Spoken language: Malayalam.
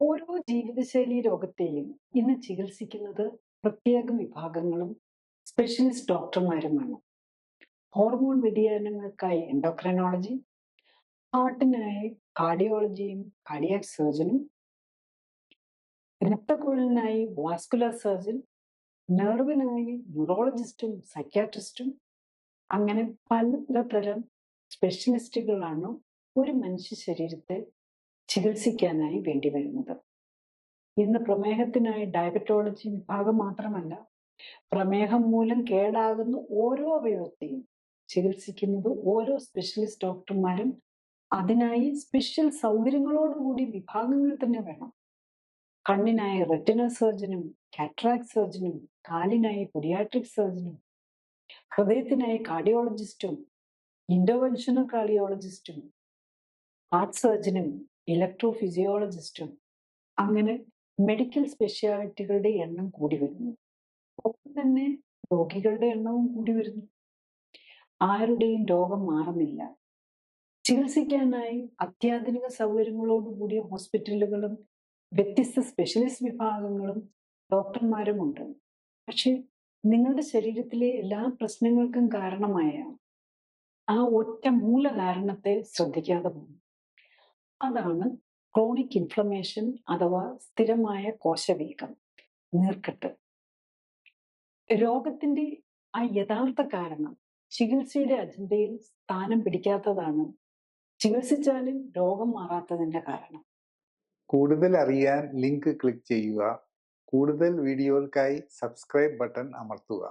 ഓരോ ജീവിതശൈലി രോഗത്തെയും ഇന്ന് ചികിത്സിക്കുന്നത് പ്രത്യേക വിഭാഗങ്ങളും സ്പെഷ്യലിസ്റ്റ് ഡോക്ടർമാരുമാണ് ഹോർമോൺ വ്യതിയാനങ്ങൾക്കായി എൻഡോക്രൈനോളജി ഹാർട്ടിനായി കാർഡിയോളജിയും കാർഡിയാക് സർജനും രക്തക്കുഴലിനായി വാസ്കുലർ സർജൻ നെർവിനായി ന്യൂറോളജിസ്റ്റും സൈക്യാട്രിസ്റ്റും അങ്ങനെ പലതരം സ്പെഷ്യലിസ്റ്റുകളാണ് ഒരു മനുഷ്യ ശരീരത്തെ ചികിത്സിക്കാനായി വേണ്ടി വരുന്നത് ഇന്ന് പ്രമേഹത്തിനായി ഡയബറ്റോളജി വിഭാഗം മാത്രമല്ല പ്രമേഹം മൂലം കേടാകുന്ന ഓരോ അവയവത്തെയും ചികിത്സിക്കുന്നത് ഓരോ സ്പെഷ്യലിസ്റ്റ് ഡോക്ടർമാരും അതിനായി സ്പെഷ്യൽ സൗകര്യങ്ങളോടുകൂടി വിഭാഗങ്ങൾ തന്നെ വേണം. കണ്ണിനായി റെറ്റിനൽ സർജനും കാറ്ററാക് സർജനും കാലിനായി പൊഡിയാട്രിക് സർജനും ഹൃദയത്തിനായി കാർഡിയോളജിസ്റ്റും ഇന്റർവെൻഷണൽ കാർഡിയോളജിസ്റ്റും ഹാർട്ട് സർജനും ഇലക്ട്രോ ഫിസിയോളജിസ്റ്റും അങ്ങനെ മെഡിക്കൽ സ്പെഷ്യാലിറ്റികളുടെ എണ്ണം കൂടി വരുന്നു. ഒപ്പം തന്നെ രോഗികളുടെ എണ്ണവും കൂടി വരുന്നു. ആരുടെയും രോഗം മാറുന്നില്ല. ചികിത്സിക്കാനായി അത്യാധുനിക സൗകര്യങ്ങളോടുകൂടിയ ഹോസ്പിറ്റലുകളും വ്യത്യസ്ത സ്പെഷ്യലിസ്റ്റ് വിഭാഗങ്ങളും ഡോക്ടർമാരും ഉണ്ട് പക്ഷെ നിങ്ങളുടെ ശരീരത്തിലെ എല്ലാ പ്രശ്നങ്ങൾക്കും കാരണമായ ആ ഒറ്റ മൂല കാരണത്തെ ശ്രദ്ധിക്കാതെ പോകും അതാണ് ക്രോണിക് ഇൻഫ്ലമേഷൻ അഥവാ സ്ഥിരമായ കോശവീക്കം നീർക്കെട്ട്. രോഗത്തിന്റെ ആ യഥാർത്ഥ കാരണം ചികിത്സയുടെ അജണ്ടയിൽ സ്ഥാനം പിടിക്കാത്തതാണ് ചികിത്സിച്ചാലും രോഗം മാറാത്തതിന്റെ കാരണം. കൂടുതൽ അറിയാൻ ലിങ്ക് ക്ലിക്ക് ചെയ്യുക. കൂടുതൽ വീഡിയോകൾക്കായി സബ്സ്ക്രൈബ് ബട്ടൺ അമർത്തുക.